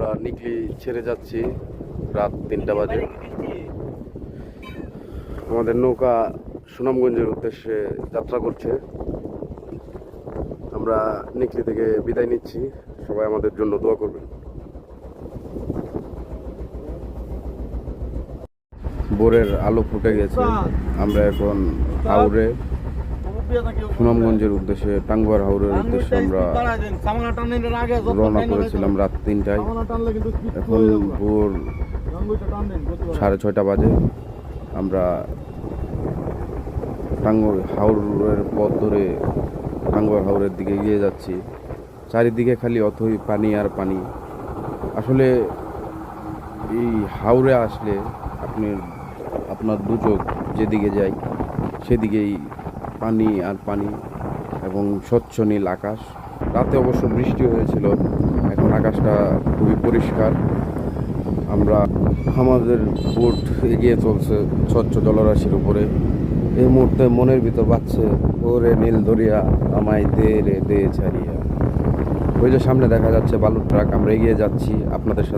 আমরা নিকলি ছেড়ে যাচ্ছি রাত তিনটা বাজে। আমাদের নৌকা সুনামগঞ্জের উদ্দেশ্যে যাত্রা করছে। আমরা নিকলি থেকে বিদায় নিচ্ছি। সবাই আমাদের জন্য দোয়া করবেন। ভোরের আলো ফুটে গেছে। আমরা এখন হাওড়ে সুনামগঞ্জের উদ্দেশ্যে টাঙ্গুয়ার হাওড়ের উদ্দেশ্যে আমরা রওনা করেছিলাম রাত তিনটায়। এখন ভোর সাড়ে ছয়টা বাজে। আমরা টাঙ্গুয়ার হাওড়ের পথ ধরে টাঙ্গুয়ার হাওড়ের দিকে এগিয়ে যাচ্ছি। চারিদিকে খালি অথই পানি আর পানি। আসলে এই হাওড়ে আসলে আপনি আপনার দু চোখ যেদিকে যায় সেদিকেই পানি আর পানি এবং স্বচ্ছ নীল আকাশ। রাতে অবশ্য বৃষ্টি হয়েছিল। এখন আকাশটা খুবই পরিষ্কার। আমরা আমাদের বোট এগিয়ে চলছে স্বচ্ছ জলরাশির উপরে। এই মুহূর্তে মনের ভিতর বাজছে, ওরে নীল দরিয়া, আমায় দে রে, দে ছাড়িয়া। ওই যে সামনে দেখা যাচ্ছে বালুর ট্রাক, আমরা এগিয়ে যাচ্ছি আপনাদের সাথে।